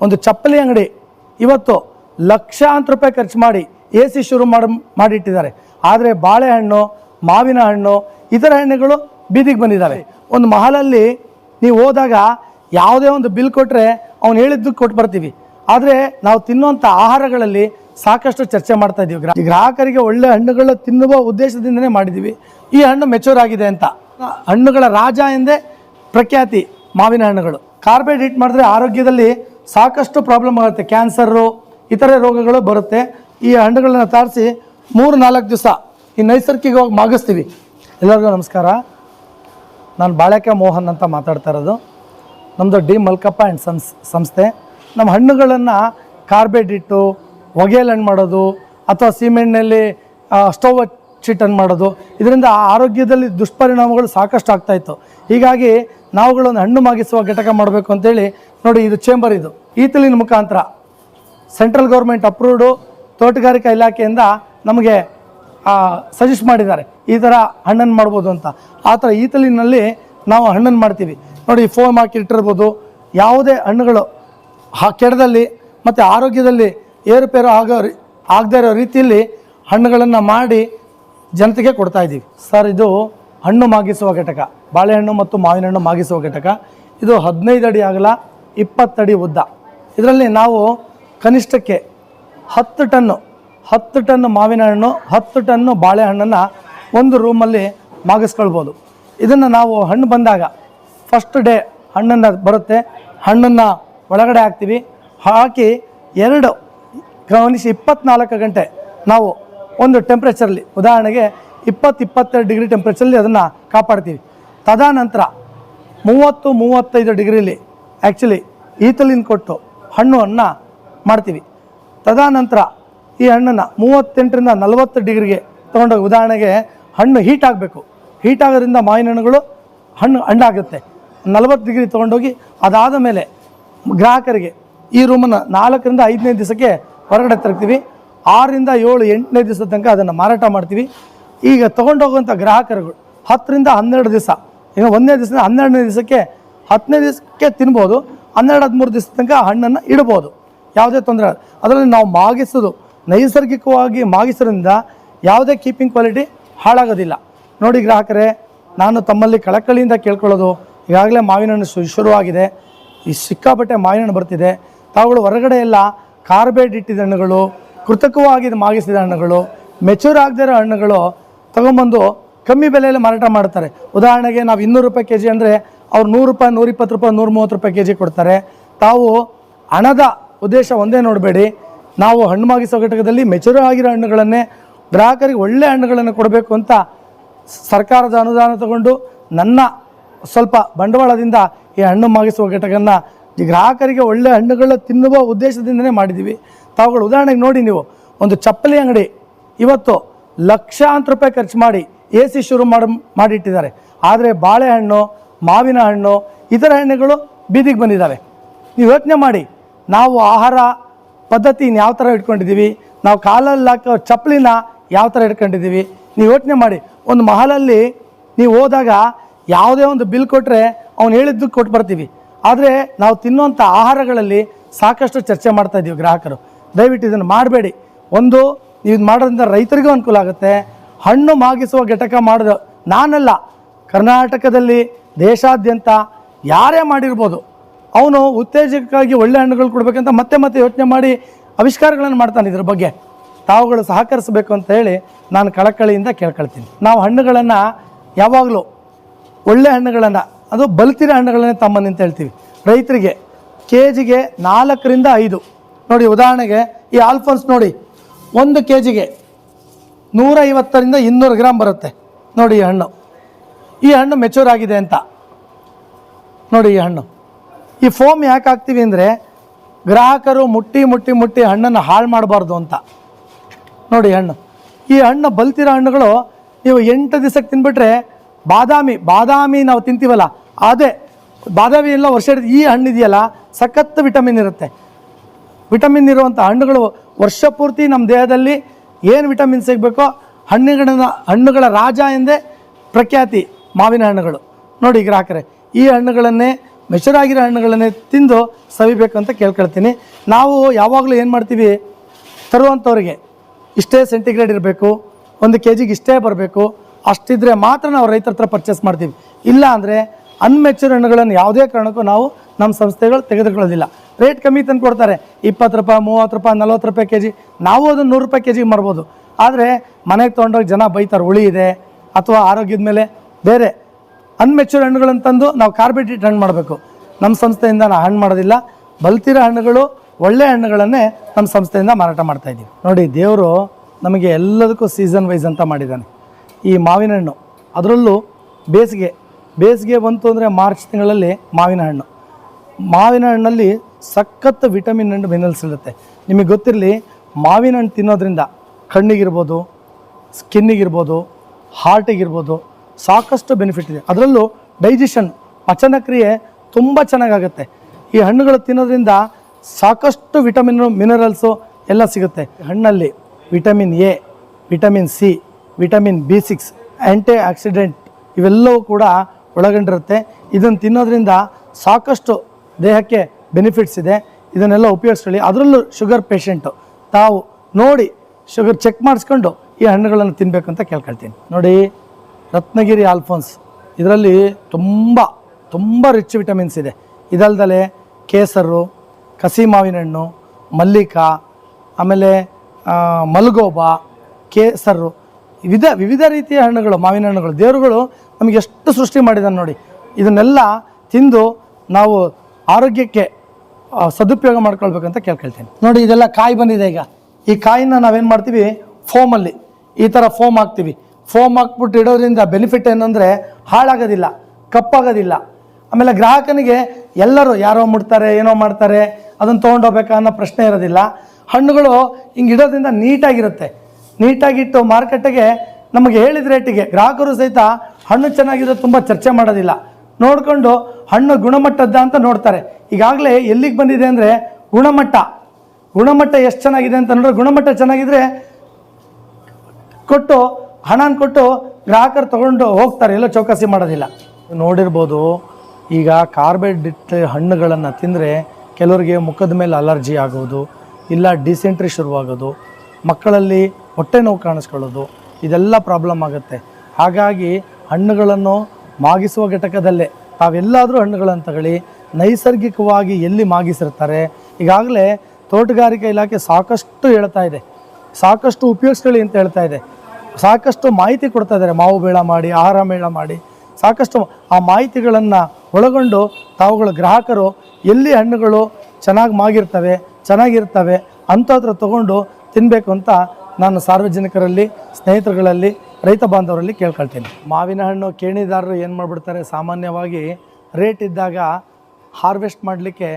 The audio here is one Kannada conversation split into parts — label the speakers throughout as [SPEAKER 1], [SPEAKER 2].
[SPEAKER 1] ಒಂದು ಚಪ್ಪಲಿ ಅಂಗಡಿ. ಇವತ್ತು ಲಕ್ಷಾಂತರ ರೂಪಾಯಿ ಖರ್ಚು ಮಾಡಿ ಎ ಸಿ ಶುರು ಮಾಡಿ, ಮಾಡಿಟ್ಟಿದ್ದಾರೆ. ಆದರೆ ಬಾಳೆಹಣ್ಣು, ಮಾವಿನ ಹಣ್ಣು, ಇತರ ಹಣ್ಣುಗಳು ಬೀದಿಗೆ ಬಂದಿದ್ದಾವೆ. ಒಂದು ಮಹಲಲ್ಲಿ ನೀವು ಹೋದಾಗ ಯಾವುದೇ ಒಂದು ಬಿಲ್ ಕೊಟ್ಟರೆ ಅವ್ನು ಹೇಳಿದ್ದು ಕೊಟ್ಟು ಬರ್ತೀವಿ. ಆದರೆ ನಾವು ತಿನ್ನುವಂಥ ಆಹಾರಗಳಲ್ಲಿ ಸಾಕಷ್ಟು ಚರ್ಚೆ ಮಾಡ್ತಾ ಇದ್ದೀವಿ ಗ್ರಾಹ ಗ್ರಾಹಕರಿಗೆ ಒಳ್ಳೆ ಹಣ್ಣುಗಳು ತಿನ್ನುವ ಉದ್ದೇಶದಿಂದನೇ ಮಾಡಿದ್ದೀವಿ ಈ ಹಣ್ಣು ಮೆಚೂರ್ ಆಗಿದೆ ಅಂತ. ಹಣ್ಣುಗಳ ರಾಜ ಎಂದೇ ಪ್ರಖ್ಯಾತಿ ಮಾವಿನ ಹಣ್ಣುಗಳು. ಕಾರ್ಬೇಟ್ ಹಿಟ್ ಮಾಡಿದ್ರೆ ಆರೋಗ್ಯದಲ್ಲಿ ಸಾಕಷ್ಟು ಪ್ರಾಬ್ಲಮ್ ಆಗುತ್ತೆ. ಕ್ಯಾನ್ಸರು ಇತರೆ ರೋಗಗಳು ಬರುತ್ತೆ. ಈ ಹಣ್ಣುಗಳನ್ನು ತಾರಿಸಿ ಮೂರು ನಾಲ್ಕು ದಿವಸ ಈ ನೈಸರ್ಗಿಕವಾಗಿ ಮಾಗಿಸ್ತೀವಿ. ಎಲ್ಲರಿಗೂ ನಮಸ್ಕಾರ. ನಾನು ಬಾಳೆಕೆ ಮೋಹನ್ ಅಂತ ಮಾತಾಡ್ತಾ ಇರೋದು. ನಮ್ಮದು ಡಿ ಮಲ್ಕಪ್ಪ ಆ್ಯಂಡ್ ಸನ್ಸ್ ಸಂಸ್ಥೆ. ನಮ್ಮ ಹಣ್ಣುಗಳನ್ನು ಕಾರ್ಬೇಟ್ ಇಟ್ಟು ಹೊಗೆಯಲ್ಲಿ ಹಣ್ಣು ಮಾಡೋದು ಅಥವಾ ಸೀಮೆಣ್ಣೆಯಲ್ಲಿ ಸ್ಟವ್ ಹಣ್ಣು ಮಾಡೋದು. ಇದರಿಂದ ಆರೋಗ್ಯದಲ್ಲಿ ದುಷ್ಪರಿಣಾಮಗಳು ಸಾಕಷ್ಟು ಆಗ್ತಾಯಿತ್ತು ಹೀಗಾಗಿ ನಾವುಗಳನ್ನು ಹಣ್ಣು ಮಾಗಿಸುವ ಘಟಕ ಮಾಡಬೇಕು ಅಂತೇಳಿ ನೋಡಿ, ಇದು ಚೇಂಬರ್ ಇದು. ಈತಲಿನ ಮುಖಾಂತರ ಸೆಂಟ್ರಲ್ ಗೌರ್ಮೆಂಟ್ ಅಪ್ರೂವ್ಡು ತೋಟಗಾರಿಕಾ ಇಲಾಖೆಯಿಂದ ನಮಗೆ ಸಜೆಸ್ಟ್ ಮಾಡಿದ್ದಾರೆ. ಈ ಥರ ಹಣ್ಣನ್ನು ಮಾಡ್ಬೋದು ಅಂತ. ಆ ಥರ ಈತಲಿನಲ್ಲಿ ನಾವು ಹಣ್ಣನ್ನು ಮಾಡ್ತೀವಿ. ನೋಡಿ ಫೋಮ್ ಹಾಕಿ ಇಟ್ಟಿರ್ಬೋದು. ಯಾವುದೇ ಹಣ್ಣುಗಳು ಹಾ, ಕೆಡದಲ್ಲಿ ಮತ್ತು ಆರೋಗ್ಯದಲ್ಲಿ ಏರುಪೇರು ಆಗೋ ಆಗದೇ ಇರೋ ರೀತಿಯಲ್ಲಿ ಹಣ್ಣುಗಳನ್ನು ಮಾಡಿ ಜನತೆಗೆ ಕೊಡ್ತಾ ಇದ್ದೀವಿ. ಸರ್, ಇದು ಹಣ್ಣು ಮಾಗಿಸುವ ಘಟಕ. ಬಾಳೆಹಣ್ಣು ಮತ್ತು ಮಾವಿನ ಹಣ್ಣು ಮಾಗಿಸುವ ಘಟಕ. ಇದು ಹದಿನೈದು ಅಡಿ ಆಗಲ ಇಪ್ಪತ್ತಡಿ ಉದ್ದ. ಇದರಲ್ಲಿ ನಾವು ಕನಿಷ್ಠಕ್ಕೆ ಹತ್ತು ಟನ್ನು, ಹತ್ತು ಟನ್ ಮಾವಿನ ಹಣ್ಣು, ಹತ್ತು ಟನ್ನು ಬಾಳೆಹಣ್ಣನ್ನು ಒಂದು ರೂಮಲ್ಲಿ ಮಾಗಿಸ್ಕೊಳ್ಬೋದು. ಇದನ್ನು ನಾವು ಹಣ್ಣು ಬಂದಾಗ ಫಸ್ಟ್ ಡೇ ಹಣ್ಣನ್ನು ಬರುತ್ತೆ. ಹಣ್ಣನ್ನು ಒಳಗಡೆ ಹಾಕ್ತೀವಿ. ಹಾಕಿ ಎರಡು, ಗಮನಿಸಿ ಇಪ್ಪತ್ನಾಲ್ಕು ಗಂಟೆ ನಾವು ಒಂದು ಟೆಂಪ್ರೇಚರಲ್ಲಿ ಉದಾಹರಣೆಗೆ ಇಪ್ಪತ್ತು, ಇಪ್ಪತ್ತೆರಡು ಡಿಗ್ರಿ ಟೆಂಪ್ರೇಚರಲ್ಲಿ ಅದನ್ನು ಕಾಪಾಡ್ತೀವಿ. ತದನಂತರ ಮೂವತ್ತು, ಮೂವತ್ತೈದು ಡಿಗ್ರಿಲಿ ಆ್ಯಕ್ಚುಲಿ ಈತಲಿನ ಕೊಟ್ಟು ಹಣ್ಣನ್ನು ಮಾಡ್ತೀವಿ. ತದನಂತರ ಈ ಹಣ್ಣನ್ನು ಮೂವತ್ತೆಂಟರಿಂದ ನಲವತ್ತು ಡಿಗ್ರಿಗೆ ತೊಗೊಂಡೋಗಿ ಉದಾಹರಣೆಗೆ ಹಣ್ಣು ಹೀಟ್ ಆಗಬೇಕು. ಹೀಟ್ ಆಗೋದ್ರಿಂದ ಮಾವಿನ ಹಣ್ಣುಗಳು ಹಣ್ಣು ಹಣ್ಣಾಗುತ್ತೆ ನಲವತ್ತು ಡಿಗ್ರಿ ತೊಗೊಂಡೋಗಿ ಅದಾದ ಮೇಲೆ ಗ್ರಾಹಕರಿಗೆ ಈ ರೂಮನ್ನು ನಾಲ್ಕರಿಂದ ಐದನೇ ದಿವಸಕ್ಕೆ ಹೊರಗಡೆ ತರ್ತೀವಿ. ಆರರಿಂದ ಏಳು, ಎಂಟನೇ ದಿವಸದ ತನಕ ಅದನ್ನು ಮಾರಾಟ ಮಾಡ್ತೀವಿ. ಈಗ ತೊಗೊಂಡೋಗುವಂಥ ಗ್ರಾಹಕರುಗಳು ಹತ್ತರಿಂದ ಹನ್ನೆರಡು ದಿವಸ ಈಗ ಒಂದನೇ ದಿವಸದಿಂದ ಹನ್ನೆರಡನೇ ದಿವಸಕ್ಕೆ ಹತ್ತನೇ ದಿವಸಕ್ಕೆ ತಿನ್ಬೋದು, ಹನ್ನೆರಡು, ಹದಿಮೂರು ದಿವಸ ತನಕ ಹಣ್ಣನ್ನು ಇಡ್ಬೋದು. ಯಾವುದೇ ತೊಂದರೆ ಅದರಲ್ಲಿ ನಾವು ಮಾಗಿಸೋದು, ನೈಸರ್ಗಿಕವಾಗಿ ಮಾಗಿಸೋದ್ರಿಂದ ಯಾವುದೇ ಕೀಪಿಂಗ್ ಕ್ವಾಲಿಟಿ ಹಾಳಾಗೋದಿಲ್ಲ. ನೋಡಿ ಗ್ರಾಹಕರೇ, ನಾನು ತಮ್ಮಲ್ಲಿ ಕಳಕಳಿಯಿಂದ ಕೇಳ್ಕೊಳ್ಳೋದು ಈಗಾಗಲೇ ಮಾವಿನ ಹಣ್ಣು ಶು ಶುರುವಾಗಿದೆ. ಈ ಸಿಕ್ಕಾಪಟ್ಟೆ ಮಾವಿನ ಹಣ್ಣು ಬರ್ತಿದೆ. ತಾವುಗಳು ಹೊರಗಡೆ ಎಲ್ಲ ಕಾರ್ಬೇಡ್ ಇಟ್ಟಿದ ಹಣ್ಣುಗಳು, ಕೃತಕವಾಗಿ ಮಾಗಿಸಿದ ಹಣ್ಣುಗಳು ಮೆಚೂರ್ ಆಗದಿರೋ ಹಣ್ಣುಗಳು ತಗೊಂಬಂದು ಕಮ್ಮಿ ಬೆಲೆಯಲ್ಲಿ ಮಾರಾಟ ಮಾಡ್ತಾರೆ. ಉದಾಹರಣೆಗೆ ನಾವು ಇನ್ನೂರು ರೂಪಾಯಿ ಕೆ ಜಿ ಅಂದರೆ ಅವ್ರು ನೂರು ರೂಪಾಯಿ, ನೂರಿಪ್ಪತ್ತು ರೂಪಾಯಿ ನೂರ ಮೂವತ್ತು ರೂಪಾಯಿ ಕೆ ಜಿ ಕೊಡ್ತಾರೆ. ತಾವು ಹಣದ ಉದ್ದೇಶ ಒಂದೇ ನೋಡಬೇಡಿ. ನಾವು ಹಣ್ಣು ಮಾಗಿಸೋ ಘಟಕದಲ್ಲಿ ಮೆಚೂರ್ ಆಗಿರೋ ಹಣ್ಣುಗಳನ್ನೇ, ಗ್ರಾಹಕರಿಗೆ ಒಳ್ಳೆ ಹಣ್ಣುಗಳನ್ನು ಕೊಡಬೇಕು ಅಂತ ಸರ್ಕಾರದ ಅನುದಾನ ತಗೊಂಡು ನನ್ನ ಸ್ವಲ್ಪ ಬಂಡವಾಳದಿಂದ ಈ ಹಣ್ಣು ಮಾಗಿಸುವ ಘಟಕನ ಗ್ರಾಹಕರಿಗೆ ಒಳ್ಳೆ ಹಣ್ಣುಗಳನ್ನ ತಿನ್ನುವ ಉದ್ದೇಶದಿಂದನೇ ಮಾಡಿದ್ದೀವಿ ತಾವುಗಳು ಉದಾಹರಣೆಗೆ ನೋಡಿ ನೀವು, ಒಂದು ಚಪ್ಪಲಿ ಅಂಗಡಿ ಇವತ್ತು ಲಕ್ಷಾಂತರ ರೂಪಾಯಿ ಖರ್ಚು ಮಾಡಿ ಎ ಸಿ ಶುರು ಮಾಡಿ, ಮಾಡಿಟ್ಟಿದ್ದಾರೆ. ಆದರೆ ಬಾಳೆಹಣ್ಣು ಮಾವಿನ ಹಣ್ಣು, ಇತರ ಹಣ್ಣುಗಳು ಬೀದಿಗೆ ಬಂದಿದ್ದಾವೆ. ನೀವು ಯೋಚನೆ ಮಾಡಿ. ನಾವು ಆಹಾರ ಪದ್ಧತಿ ಯಾವ ಥರ ಇಟ್ಕೊಂಡಿದ್ದೀವಿ? ನಾವು ಕಾಲಲ್ಲಿ ಹಾಕೋ ಚಪ್ಪಲಿನ ಯಾವ ಥರ ಇಟ್ಕೊಂಡಿದ್ದೀವಿ? ನೀವು ಯೋಚನೆ ಮಾಡಿ. ಒಂದು ಮಹಲಲ್ಲಿ ನೀವು ಹೋದಾಗ ಯಾವುದೇ ಒಂದು ಬಿಲ್ ಕೊಟ್ಟರೆ ಅವ್ನು ಹೇಳಿದ್ದು ಕೊಟ್ಟು ಬರ್ತೀವಿ. ಆದರೆ ನಾವು ತಿನ್ನುವಂಥ ಆಹಾರಗಳಲ್ಲಿ ಸಾಕಷ್ಟು ಚರ್ಚೆ ಮಾಡ್ತಾ ಇದ್ದೀವಿ ಗ್ರಾಹಕರು. ದಯವಿಟ್ಟು ಇದನ್ನು ಮಾಡಬೇಡಿ. ಒಂದು, ನೀವು ಇದು ಮಾಡೋದ್ರಿಂದ ರೈತರಿಗೂ ಅನುಕೂಲ ಆಗುತ್ತೆ. ಹಣ್ಣು ಮಾಗಿಸುವ ಘಟಕ ಮಾಡೋದು ನಾನಲ್ಲ. ಕರ್ನಾಟಕದಲ್ಲಿ ದೇಶಾದ್ಯಂತ ಯಾರೇ ಮಾಡಿರ್ಬೋದು, ಅವನು ಉತ್ತೇಜಕಕ್ಕಾಗಿ ಒಳ್ಳೆ ಹಣ್ಣುಗಳು ಕೊಡಬೇಕಂತ ಮತ್ತೆ ಮತ್ತೆ ಯೋಚನೆ ಮಾಡಿ ಆವಿಷ್ಕಾರಗಳನ್ನು ಮಾಡ್ತಾನೆ ಇದ್ರ ಬಗ್ಗೆ. ತಾವುಗಳು ಸಹಕರಿಸಬೇಕು ಅಂತ ಹೇಳಿ ನಾನು ಕಳಕಳಿಯಿಂದ ಕೇಳ್ಕೊಳ್ತೀನಿ. ನಾವು ಹಣ್ಣುಗಳನ್ನು ಯಾವಾಗಲೂ ಒಳ್ಳೆ ಹಣ್ಣುಗಳನ್ನು, ಅದು ಬಲ್ತಿರೋ ಹಣ್ಣುಗಳನ್ನೇ ತಮ್ಮನ್ನು ಅಂತ ಹೇಳ್ತೀವಿ. ರೈತರಿಗೆ ಕೆ ಜಿಗೆ ನಾಲ್ಕರಿಂದ ಐದು. ನೋಡಿ, ಉದಾಹರಣೆಗೆ ಈ ಆಲ್ಫೋನ್ಸ್ ನೋಡಿ, ಒಂದು ಕೆ ಜಿಗೆ ನೂರೈವತ್ತರಿಂದ ಇನ್ನೂರು ಗ್ರಾಮ್ ಬರುತ್ತೆ. ನೋಡಿ ಈ ಹಣ್ಣು. ಈ ಹಣ್ಣು ಮೆಚೂರ್ ಆಗಿದೆ ಅಂತ. ನೋಡಿ ಈ ಹಣ್ಣು. ಈ ಫೋಮ್ ಯಾಕೆ ಹಾಕ್ತೀವಿ ಅಂದರೆ ಗ್ರಾಹಕರು ಮುಟ್ಟಿ ಮುಟ್ಟಿ ಮುಟ್ಟಿ ಹಣ್ಣನ್ನು ಹಾಳು ಮಾಡಬಾರ್ದು ಅಂತ. ನೋಡಿ ಹಣ್ಣು. ಈ ಹಣ್ಣು ಬಲ್ತಿರೋ ಹಣ್ಣುಗಳು ನೀವು ಎಂಟು ದಿವಸಕ್ಕೆ ತಿನ್ಬಿಟ್ರೆ ಬಾದಾಮಿ ಬಾದಾಮಿ ನಾವು ತಿಂತೀವಲ್ಲ, ಅದೇ ಬಾದಾಮಿ ಎಲ್ಲ ವರ್ಷ ಈ ಹಣ್ಣು ಇದೆಯಲ್ಲ, ಸಖತ್ ವಿಟಮಿನ್ ಇರುತ್ತೆ. ವಿಟಮಿನ್ ಇರುವಂಥ ಹಣ್ಣುಗಳು ವರ್ಷ ಪೂರ್ತಿ ನಮ್ಮ ದೇಹದಲ್ಲಿ ಏನು ವಿಟಮಿನ್ ಸಿಗಬೇಕೋ ಹಣ್ಣುಗಳನ್ನ ಹಣ್ಣುಗಳ ರಾಜ ಎಂದೇ ಪ್ರಖ್ಯಾತಿ. ಮಾವಿನ ಹಣ್ಣುಗಳು. ನೋಡಿ ಗ್ರಾಹಕರೇ, ಈ ಹಣ್ಣುಗಳನ್ನೇ ಮೆಚೂರ್ ಆಗಿರೋ ಹಣ್ಣುಗಳನ್ನೇ ತಿಂದು ಸವಿಬೇಕು ಅಂತ ಕೇಳ್ಕೊಳ್ತೀನಿ. ನಾವು ಯಾವಾಗಲೂ ಏನು ಮಾಡ್ತೀವಿ? ತರುವಂಥವ್ರಿಗೆ ಇಷ್ಟೇ ಸೆಂಟಿಗ್ರೇಡ್ ಇರಬೇಕು, ಒಂದು ಕೆ ಜಿಗೆ ಇಷ್ಟೇ ಬರಬೇಕು. ಅಷ್ಟಿದ್ರೆ ಮಾತ್ರ ನಾವು ರೈತರ ಹತ್ರ ಪರ್ಚೇಸ್ ಮಾಡ್ತೀವಿ. ಇಲ್ಲ ಅಂದರೆ ಅನ್ಮೆಚೂರ್ ಹಣ್ಣುಗಳನ್ನು ಯಾವುದೇ ಕಾರಣಕ್ಕೂ ನಾವು ನಮ್ಮ ಸಂಸ್ಥೆಗಳು ತೆಗೆದುಕೊಳ್ಳೋದಿಲ್ಲ. ರೇಟ್ ಕಮ್ಮಿ ತಂದು ಕೊಡ್ತಾರೆ. ಇಪ್ಪತ್ತು ರೂಪಾಯಿ, ಮೂವತ್ತು ರೂಪಾಯಿ, ನಲ್ವತ್ತು ರೂಪಾಯಿ ಕೆ ಜಿ ನಾವು ಅದನ್ನು ನೂರು ರೂಪಾಯಿ ಕೆ ಜಿಗೆ ಮಾರ್ಬೋದು. ಆದರೆ ಮನೆಗೆ ತೊಗೊಂಡೋಗಿ ಜನ ಬೈತಾರೆ, ಹುಳಿ ಇದೆ, ಅಥವಾ ಆರೋಗ್ಯದ ಮೇಲೆ ಬೇರೆ ಅನ್ಮೆಚೂರ್ ಹಣ್ಣುಗಳನ್ನು ತಂದು ನಾವು ಕಾರ್ಬೇಟೇಟ್ ಹಣ್ಣು ಮಾಡಬೇಕು. ನಮ್ಮ ಸಂಸ್ಥೆಯಿಂದ ನಾವು ಹಣ್ಣು ಮಾಡೋದಿಲ್ಲ. ಬಲ್ತಿರೋ ಹಣ್ಣುಗಳು ಒಳ್ಳೆ ಹಣ್ಣುಗಳನ್ನೇ ನಮ್ಮ ಸಂಸ್ಥೆಯಿಂದ ಮಾರಾಟ ಮಾಡ್ತಾ ಇದ್ದೀವಿ. ನೋಡಿ, ದೇವರು ನಮಗೆ ಎಲ್ಲದಕ್ಕೂ ಸೀಸನ್ ವೈಸ್ ಅಂತ ಮಾಡಿದ್ದಾನೆ. ಈ ಮಾವಿನ ಹಣ್ಣು, ಅದರಲ್ಲೂ ಬೇಸಿಗೆ ಬೇಸಿಗೆ ಬಂತು ಅಂದರೆ ಮಾರ್ಚ್ ತಿಂಗಳಲ್ಲಿ ಮಾವಿನ ಹಣ್ಣು. ಮಾವಿನ ಹಣ್ಣಲ್ಲಿ ಸಖತ್ ವಿಟಮಿನ್ ಅಂಡ್ ಮಿನರಲ್ಸ್ ಇರುತ್ತೆ. ನಿಮಗೆ ಗೊತ್ತಿರಲಿ, ಮಾವಿನ ಹಣ್ಣು ತಿನ್ನೋದ್ರಿಂದ ಕಣ್ಣಿಗಿರ್ಬೋದು ಸ್ಕಿನ್ನಿಗಿರ್ಬೋದು ಹಾರ್ಟಿಗಿರ್ಬೋದು ಸಾಕಷ್ಟು ಬೆನಿಫಿಟ್ ಇದೆ. ಅದರಲ್ಲೂ ಡೈಜೆಷನ್ ಪಚನಕ್ರಿಯೆ ತುಂಬ ಚೆನ್ನಾಗಾಗುತ್ತೆ. ಈ ಹಣ್ಣುಗಳು ತಿನ್ನೋದ್ರಿಂದ ಸಾಕಷ್ಟು ವಿಟಮಿನ್ ಮಿನರಲ್ಸು ಎಲ್ಲ ಸಿಗುತ್ತೆ. ಹಣ್ಣಲ್ಲಿ vitamin A vitamin C vitamin B six antioxidant ಇವೆಲ್ಲವೂ ಕೂಡ ಒಳಗೊಂಡಿರುತ್ತೆ. ಇದನ್ನು ತಿನ್ನೋದ್ರಿಂದ ಸಾಕಷ್ಟು ದೇಹಕ್ಕೆ ಬೆನಿಫಿಟ್ಸ್ ಇದೆ. ಇದನ್ನೆಲ್ಲ ಉಪಯೋಗಿಸ್ಕೊಳ್ಳಿ. ಅದರಲ್ಲೂ ಶುಗರ್ ಪೇಷೆಂಟು ತಾವು ನೋಡಿ ಶುಗರ್ ಚೆಕ್ ಮಾಡಿಸ್ಕೊಂಡು ಈ ಹಣ್ಣುಗಳನ್ನು ತಿನ್ನಬೇಕು ಅಂತ ಕೇಳ್ಕೊಳ್ತೀನಿ. ನೋಡಿ. ರತ್ನಗಿರಿ ಆಲ್ಫೋನ್ಸ್. ಇದರಲ್ಲಿ ತುಂಬ ತುಂಬ ರಿಚ್ ವಿಟಮಿನ್ಸ್ ಇದೆ. ಇದಲ್ದಲೆ ಕೇಸರು, ಕಸಿ ಮಾವಿನ ಹಣ್ಣು ಮಲ್ಲಿಕ, ಆಮೇಲೆ ಮಲ್ಗೋಬ, ಕೇಸರು, ವಿವಿಧ ವಿವಿಧ ರೀತಿಯ ಹಣ್ಣುಗಳು ಮಾವಿನ ಹಣ್ಣುಗಳು ದೇವರುಗಳು ನಮಗೆ ಎಷ್ಟು ಸೃಷ್ಟಿ ಮಾಡಿದಾನೆ ನೋಡಿ. ಇದನ್ನೆಲ್ಲ ತಿಂದು ನಾವು ಆರೋಗ್ಯಕ್ಕೆ ಸದುಪಯೋಗ ಮಾಡ್ಕೊಳ್ಬೇಕಂತ ಕೇಳ್ಕೊಳ್ತೀನಿ. ನೋಡಿ, ಇದೆಲ್ಲ ಕಾಯಿ ಬಂದಿದೆ ಈಗ. ಈ ಕಾಯಿನ ನಾವೇನು ಮಾಡ್ತೀವಿ? ಫೋಮಲ್ಲಿ. ಈ ಥರ ಫೋಮ್ ಹಾಕ್ತೀವಿ. ಫೋಮ್ ಹಾಕ್ಬಿಟ್ಟು ಇಡೋದ್ರಿಂದ ಬೆನಿಫಿಟ್ ಏನಂದರೆ ಹಾಳಾಗೋದಿಲ್ಲ, ಕಪ್ಪಾಗೋದಿಲ್ಲ. ಆಮೇಲೆ ಗ್ರಾಹಕನಿಗೆ ಎಲ್ಲರೂ ಯಾರೋ ಮುಡ್ತಾರೆ ಏನೋ ಮಾಡ್ತಾರೆ, ಅದನ್ನು ತೊಗೊಂಡೋಗ್ಬೇಕಾ ಅನ್ನೋ ಪ್ರಶ್ನೆ ಇರೋದಿಲ್ಲ. ಹಣ್ಣುಗಳು ಹಿಂಗೆ ಇಡೋದ್ರಿಂದ ನೀಟಾಗಿರುತ್ತೆ. ನೀಟಾಗಿಟ್ಟು ಮಾರುಕಟ್ಟೆಗೆ ನಮಗೆ ಹೇಳಿದ ರೇಟಿಗೆ ಗ್ರಾಹಕರು ಸಹಿತ ಹಣ್ಣು ಚೆನ್ನಾಗಿರೋ ತುಂಬ ಚರ್ಚೆ ಮಾಡೋದಿಲ್ಲ. ನೋಡಿಕೊಂಡು ಹಣ್ಣು ಗುಣಮಟ್ಟದ್ದ ಅಂತ ನೋಡ್ತಾರೆ. ಈಗಾಗಲೇ ಎಲ್ಲಿಗೆ ಬಂದಿದೆ ಅಂದರೆ ಗುಣಮಟ್ಟ. ಗುಣಮಟ್ಟ ಎಷ್ಟು ಚೆನ್ನಾಗಿದೆ ಅಂತ ನೋಡಿದ್ರೆ ಗುಣಮಟ್ಟ ಚೆನ್ನಾಗಿದ್ದರೆ ಕೊಟ್ಟು ಹಣನ ಕೊಟ್ಟು ಗ್ರಾಹಕರು ತಗೊಂಡು ಹೋಗ್ತಾರೆ, ಎಲ್ಲ ಚೌಕಾಸಿ ಮಾಡೋದಿಲ್ಲ. ನೋಡಿರ್ಬೋದು, ಈಗ ಕಾರ್ಬೈಡ್ ಹಣ್ಣುಗಳನ್ನು ತಿಂದರೆ ಕೆಲವರಿಗೆ ಮುಖದ ಮೇಲೆ ಅಲರ್ಜಿ ಆಗೋದು, ಇಲ್ಲ ಡಿಸೆಂಟ್ರಿ ಶುರುವಾಗೋದು, ಮಕ್ಕಳಲ್ಲಿ ಹೊಟ್ಟೆ ನೋವು ಕಾಣಿಸ್ಕೊಳ್ಳೋದು, ಇದೆಲ್ಲ ಪ್ರಾಬ್ಲಮ್ ಆಗುತ್ತೆ. ಹಾಗಾಗಿ ಹಣ್ಣುಗಳನ್ನು ಮಾಗಿಸುವ ಘಟಕದಲ್ಲೇ ತಾವೆಲ್ಲಾದರೂ ಹಣ್ಣುಗಳನ್ನು ತಗೊಳ್ಳಿ, ನೈಸರ್ಗಿಕವಾಗಿ ಎಲ್ಲಿ ಮಾಗಿಸಿರ್ತಾರೆ, ಈಗಾಗಲೇ ತೋಟಗಾರಿಕೆ ಇಲಾಖೆ ಸಾಕಷ್ಟು ಹೇಳ್ತಾ ಇದೆ, ಸಾಕಷ್ಟು ಉಪಯೋಗಿಸ್ಕೊಳ್ಳಿ ಅಂತ ಹೇಳ್ತಾ ಇದೆ. ಸಾಕಷ್ಟು ಮಾಹಿತಿ ಕೊಡ್ತಾ ಇದ್ದಾರೆ. ಮಾವು ಮೇಳ ಮಾಡಿ, ಆಹಾರ ಮೇಳ ಮಾಡಿ. ಸಾಕಷ್ಟು ಆ ಮಾಹಿತಿಗಳನ್ನು ಒಳಗೊಂಡು ತಾವುಗಳ ಗ್ರಾಹಕರು ಎಲ್ಲಿ ಹಣ್ಣುಗಳು ಚೆನ್ನಾಗಿ ಮಾಗಿರ್ತವೆ, ಚೆನ್ನಾಗಿರ್ತವೆ ಅಂಥದ್ರ ತಗೊಂಡು ತಿನ್ನಬೇಕು ಅಂತ ನಾನು ಸಾರ್ವಜನಿಕರಲ್ಲಿ, ಸ್ನೇಹಿತರುಗಳಲ್ಲಿ, ರೈತ ಬಾಂಧವರಲ್ಲಿ ಕೇಳ್ಕೊಳ್ತೀನಿ. ಮಾವಿನ ಹಣ್ಣು ಕೇಣಿದಾರರು ಏನು ಮಾಡಿಬಿಡ್ತಾರೆ? ಸಾಮಾನ್ಯವಾಗಿ ರೇಟ್ ಇದ್ದಾಗ ಹಾರ್ವೆಸ್ಟ್ ಮಾಡಲಿಕ್ಕೆ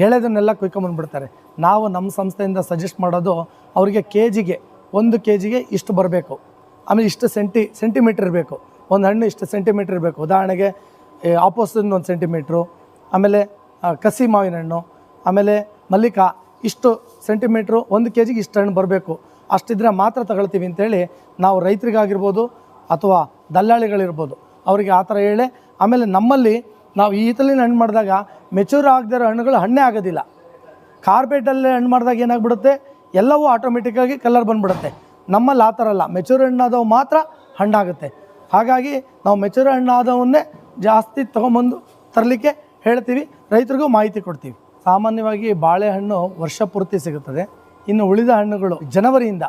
[SPEAKER 1] ಹೇಳೋದನ್ನೆಲ್ಲ ಕುಯ್ಕೊಂಬಂದ್ಬಿಡ್ತಾರೆ ನಾವು ನಮ್ಮ ಸಂಸ್ಥೆಯಿಂದ ಸಜೆಸ್ಟ್ ಮಾಡೋದು ಅವರಿಗೆ ಕೆ ಜಿಗೆ ಒಂದು ಕೆ ಜಿಗೆ ಇಷ್ಟು ಬರಬೇಕು. ಆಮೇಲೆ ಇಷ್ಟು ಸೆಂಟಿ, ಸೆಂಟಿಮೀಟ್ರ್ ಇರಬೇಕು. ಒಂದು ಹಣ್ಣು ಇಷ್ಟು ಸೆಂಟಿಮೀಟ್ರ್ ಇರಬೇಕು. ಉದಾಹರಣೆಗೆ ಆಪೋಸಿನ್ ಒಂದು ಸೆಂಟಿಮೀಟ್ರು, ಆಮೇಲೆ ಕಸಿ ಮಾವಿನ ಹಣ್ಣು, ಆಮೇಲೆ ಮಲ್ಲಿಕ, ಇಷ್ಟು ಸೆಂಟಿಮೀಟ್ರು, ಒಂದು ಕೆ ಜಿಗೆ ಇಷ್ಟು ಹಣ್ಣು ಬರಬೇಕು. ಅಷ್ಟಿದ್ರೆ ಮಾತ್ರ ತಗೊಳ್ತೀವಿ ಅಂತೇಳಿ ನಾವು ರೈತರಿಗಾಗಿರ್ಬೋದು ಅಥವಾ ದಲ್ಲಾಳಿಗಳಿರ್ಬೋದು, ಅವರಿಗೆ ಆ ಥರ ಹೇಳಿ, ಆಮೇಲೆ ನಮ್ಮಲ್ಲಿ ನಾವು ಈ ತಲಿನ ಹಣ್ಣು ಮಾಡಿದಾಗ ಮೆಚೂರ್ ಆಗದಿರೋ ಹಣ್ಣುಗಳು ಹಣ್ಣೇ ಆಗೋದಿಲ್ಲ. ಕಾರ್ಪೇಟಲ್ಲೇ ಹಣ್ಣು ಮಾಡಿದಾಗ ಏನಾಗ್ಬಿಡುತ್ತೆ? ಎಲ್ಲವೂ ಆಟೋಮೆಟಿಕ್ಕಾಗಿ ಕಲರ್ ಬಂದ್ಬಿಡುತ್ತೆ. ನಮ್ಮಲ್ಲಿ ಆ ಥರ ಅಲ್ಲ. ಮೆಚೂರ್ ಹಣ್ಣಾದವು ಮಾತ್ರ ಹಣ್ಣಾಗುತ್ತೆ. ಹಾಗಾಗಿ ನಾವು ಮೆಚೂರ್ ಹಣ್ಣಾದವನ್ನೇ ಜಾಸ್ತಿ ತೊಗೊಂಬಂದು ತರಲಿಕ್ಕೆ ಹೇಳ್ತೀವಿ. ರೈತರಿಗೂ ಮಾಹಿತಿ ಕೊಡ್ತೀವಿ. ಸಾಮಾನ್ಯವಾಗಿ ಬಾಳೆಹಣ್ಣು ವರ್ಷ ಪೂರ್ತಿ ಸಿಗುತ್ತದೆ. ಇನ್ನು ಉಳಿದ ಹಣ್ಣುಗಳು ಜನವರಿಯಿಂದ.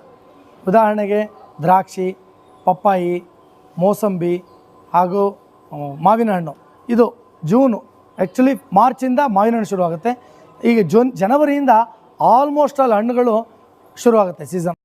[SPEAKER 1] ಉದಾಹರಣೆಗೆ ದ್ರಾಕ್ಷಿ, ಪಪ್ಪಾಯಿ, ಮೋಸಂಬಿ ಹಾಗೂ ಮಾವಿನ ಹಣ್ಣು. ಇದು ಜೂನು. ಆ್ಯಕ್ಚುಲಿ ಮಾರ್ಚಿಂದ ಮಾವಿನ ಹಣ್ಣು ಶುರುವಾಗುತ್ತೆ. ಈಗ ಜೂನ್, ಜನವರಿಯಿಂದ ಆಲ್ಮೋಸ್ಟ್ ಆಲ್ ಹಣ್ಣುಗಳು ಶುರುವಾಗುತ್ತೆ ಸೀಸನ್